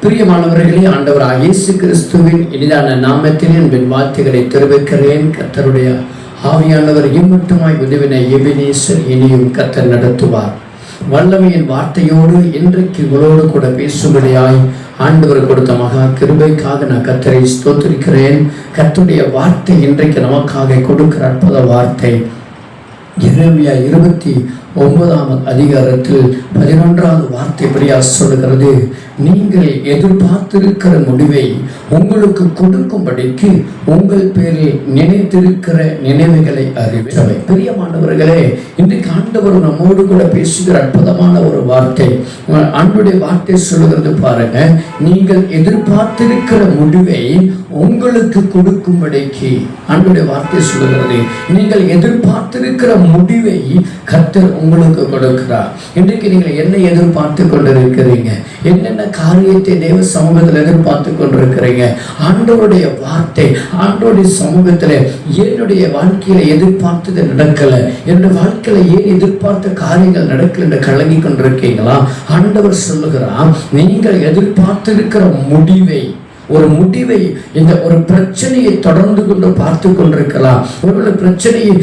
பிரியமானவர்களே ஆண்டவராக இயேசு கிறிஸ்துவின் எளிதான நாமத்தில் என் வார்த்தைகளை தெரிவிக்கிறேன். கத்தருடைய ஆவியானவர் இம்மட்டுமாய் உதவின எபினேசர் இனியும் கத்தர் நடத்துவார். வல்லமையின் வார்த்தையோடு இன்றைக்கு உங்களோடு கூட பேசும்படியாய் ஆண்டவர் கொடுத்த மகா கிருபைக்காக நான் கத்தரை ஸ்தோத்திருக்கிறேன். கத்துடைய வார்த்தை இன்றைக்கு நமக்காக கொடுக்கிற அற்புத வார்த்தை. எரேமியா இருபத்தி ஒன்பதாம் அதிகாரத்தில் பதினொன்றாவது வார்த்தை பிரியா சொல்லுகிறது. நீங்கள் எதிர்பார்த்திருக்கிற முடிவை உங்களுக்கு கொடுக்கும்படிக்கு உங்கள் பேரில் நினைத்திருக்கிற நினைவுகளை அறிவிச்சவை பிரியமானவர்களே இன்றைக்கு ஆண்டவர் நம்மோடு கூட பேசுகிற அற்புதமான ஒரு வார்த்தை. ஆண்டுடைய வார்த்தை சொல்லுகிறது பாருங்க நீங்கள் எதிர்பார்த்திருக்கிற முடிவை உங்களுக்கு கொடுக்கும்படிக்கு. ஆண்டுடைய வார்த்தை சொல்லுகிறது நீங்கள் எதிர்பார்த்திருக்கிற முடிவை கர்த்தர் உங்களுக்கு கொடுக்கிறார் இன்றைக்கு நீங்கள் என்ன எதிர்பார்த்து கொண்டிருக்கிறீங்க. என்னென்ன காரியத்தை தேவ சமூகத்தில் எதிர்பார்த்து கொண்டிருக்கிறீங்க? ஆண்டவருடைய வார்த்தை ஆண்டோடைய சமூகத்தில் என்னுடைய வாழ்க்கையில எதிர்பார்த்தது நடக்கலை. என்னுடைய வாழ்க்கையில ஏன் எதிர்பார்த்த காரியங்கள் நடக்கல என்று கலங்கி கொண்டிருக்கீங்களா? ஆண்டவர் சொல்லுகிறார் நீங்கள் எதிர்பார்த்திருக்கிற முடிவை ஒரு முடிவை இந்த ஒரு பிரச்சனையை தொடர்ந்து கொண்டு பார்த்து கொண்டிருக்கலாம். ஒருவேளை பிரச்சனையை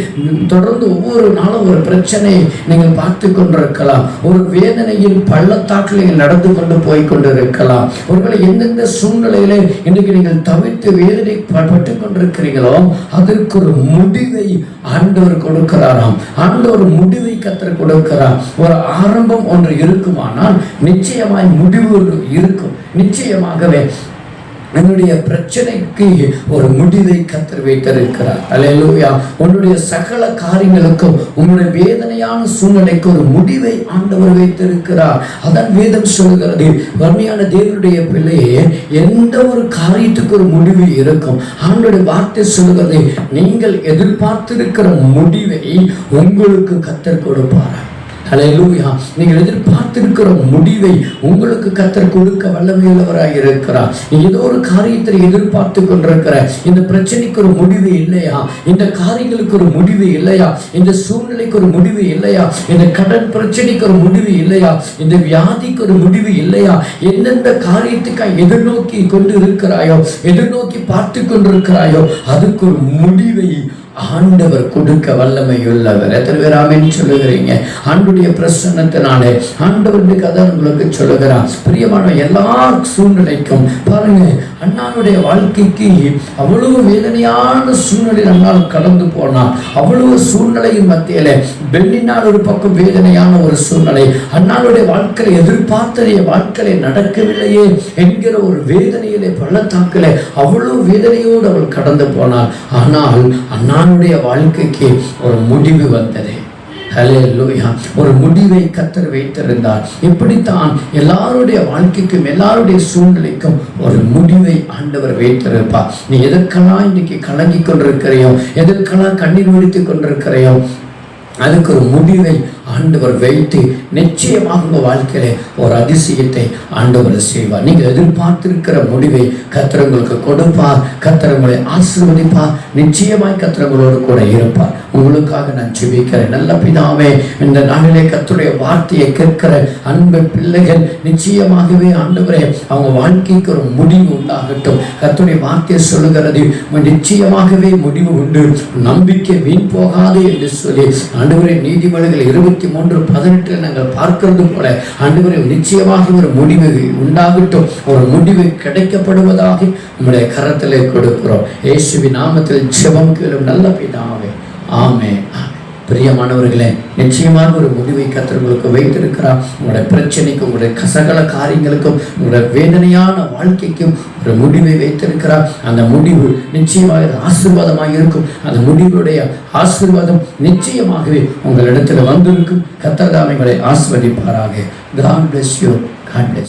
தொடர்ந்து ஒவ்வொரு நாளும் ஒரு பிரச்சனையை நீங்கள் பார்த்து கொண்டிருக்கலாம். ஒரு வேதனையில் பள்ளத்தாக்கில் நீங்கள் நடந்து கொண்டு போய் கொண்டிருக்கலாம். ஒருவேளை எந்தெந்த சூழ்நிலையில இன்னைக்கு நீங்கள் தவிர்த்து வேதனை பட்டு கொண்டிருக்கிறீங்களோ அதற்கு ஒரு முடிவை ஆண்டவர் கொடுக்கிறாராம். ஆண்டவர் முடிவை கத்திர கொடுக்கிறார். ஒரு ஆரம்பம் ஒன்று இருக்குமானால் நிச்சயமாய் முடிவு இருக்கும். நிச்சயமாகவே என்னுடைய பிரச்சனைக்கு ஒரு முடிவை கத்தர் வைத்திருக்கிறார். அலையலூயா உன்னுடைய சகல காரியங்களுக்கும் உன்னுடைய வேதனையான சூழ்நிலைக்கு ஒரு முடிவை ஆண்டவர் வைத்திருக்கிறார். அதான் வேதம் சொல்கிறது வறுமையான தேவனுடைய பிள்ளையே எந்த ஒரு காரியத்துக்கு ஒரு முடிவு இருக்கும். ஆண்டுடைய வார்த்தை சொல்கிறது நீங்கள் எதிர்பார்த்திருக்கிற முடிவை உங்களுக்கு கத்தர் கொடுப்பார் அலையலூயா நீங்கள் எதிர்பார்த்திருக்கிற முடிவை உங்களுக்கு கத்தர் கொடுக்க வல்லமையுள்ளவராக இருக்கிறார். ஏதோ ஒரு காரியத்தை எதிர்பார்த்து கொண்டிருக்கிற இந்த பிரச்சனைக்கு ஒரு முடிவு இல்லையா? இந்த காரியங்களுக்கு ஒரு முடிவு இல்லையா? இந்த சூழ்நிலைக்கு ஒரு முடிவு இல்லையா? இந்த கடன் பிரச்சனைக்கு ஒரு முடிவு இல்லையா? இந்த வியாதிக்கு ஒரு முடிவு இல்லையா? எந்தெந்த காரியத்துக்காக எதிர்நோக்கி கொண்டு இருக்கிறாயோ எதிர்நோக்கி பார்த்து கொண்டிருக்கிறாயோ அதுக்கு ஒரு முடிவை ஆண்டவர் கொடுக்க வல்லமை உள்ளவர் எத்தனை பேர் ஆமின்னு சொல்லுகிறீங்க? ஆண்டுடைய பிரசன்னத்தினாலே ஆண்டவருடைய கதை உங்களுக்கு சொல்லுகிறான் பிரியமான எல்லா சூழ்நிலைக்கும் பாருங்க அண்ணாவுடைய வாழ்க்கைக்கு அவ்வளவு வேதனையான சூழ்நிலை நம்மால் கடந்து போனான் அவ்வளவு சூழ்நிலையின் மத்தியில பெண்ணினால் ஒரு பக்கம் வேதனையான ஒரு சூழ்நிலை அண்ணாளுடைய வாழ்க்கையை எதிர்பார்த்ததைய வாழ்க்கையை நடக்கவில்லையே என்கிற ஒரு வேதனையிலே பள்ளத்தாக்கில அவ்வளவு வேதனையோடு அவள் கடந்து போனாள். ஆனால் அண்ணா அண்ணானுடைய வாழ்க்கைக்கு ஒரு முடிவு வந்தது. ஹலேலூயா ஒரு முடிவை கத்தர் வைத்திருந்தார். இப்படித்தான் எல்லாருடைய வாழ்க்கைக்கும் எல்லாருடைய சூழ்நிலைக்கும் ஒரு முடிவை ஆண்டவர் வைத்திருப்பார். நீ எதற்கெல்லாம் இன்னைக்கு கலங்கி கொண்டிருக்கிறையோ எதற்கெல்லாம் கண்ணீர் முடித்துக் கொண்டிருக்கிறையோ அதுக்கு ஒரு முடிவை ஆண்டவர் வைத்து நிச்சயமாக உங்கள் வாழ்க்கையில ஒரு அதிசயத்தை ஆண்டவர் செய்வார். நீங்கள் எதிர்பார்த்திருக்கிற முடிவை கத்திரங்களுக்கு கொடுப்பார். கத்திரங்களை ஆசீர்வதிப்பார். நிச்சயமாய் கத்திரங்களோடு கூட இருப்பார். உங்களுக்காக நான் ஜெபிக்கிறேன். நல்ல பிதாவே இந்த நாளிலே கத்துடைய வார்த்தையை கேட்கிற அன்பு பிள்ளைகள் நிச்சயமாகவே ஆண்டவரே அவங்க வாழ்க்கைக்கு ஒரு முடிவு உண்டாகட்டும். கத்துடைய வார்த்தையை சொல்லுகிறது நிச்சயமாகவே முடிவு உண்டு. நம்பிக்கை வீண் போகாது என்று சொல்லி ஆண்டவரே நீதிமன்றங்கள் இருபது இருபத்தி மூன்று பதினெட்டில் நாங்கள் பார்க்கிறது போல ஆண்டவரை நிச்சயமாக ஒரு முடிவு உண்டாகட்டும். ஒரு முடிவு கிடைக்கப்படுவதாக நம்முடைய கரத்திலே கொடுக்கிறோம். இயேசுவி நாமத்தில் ஜெபம் கேளும் நல்ல பிதாவே. ஆமே பிரியமானவர்களே நிச்சயமாக ஒரு முடிவை கத்தர்களுக்கு வைத்திருக்கிறார். உங்களுடைய பிரச்சனைக்கும் உங்களுடைய கசகல காரியங்களுக்கும் உங்களுடைய வேதனையான வாழ்க்கைக்கும் ஒரு முடிவை வைத்திருக்கிறார். அந்த முடிவு நிச்சயமாக ஆசீர்வாதமாக இருக்கும். அந்த முடிவுடைய ஆசீர்வாதம் நிச்சயமாகவே உங்களிடத்தில் வந்திருக்கும். கத்தர்தாமைகளை ஆஸ்வதிப்பாராக God bless you God bless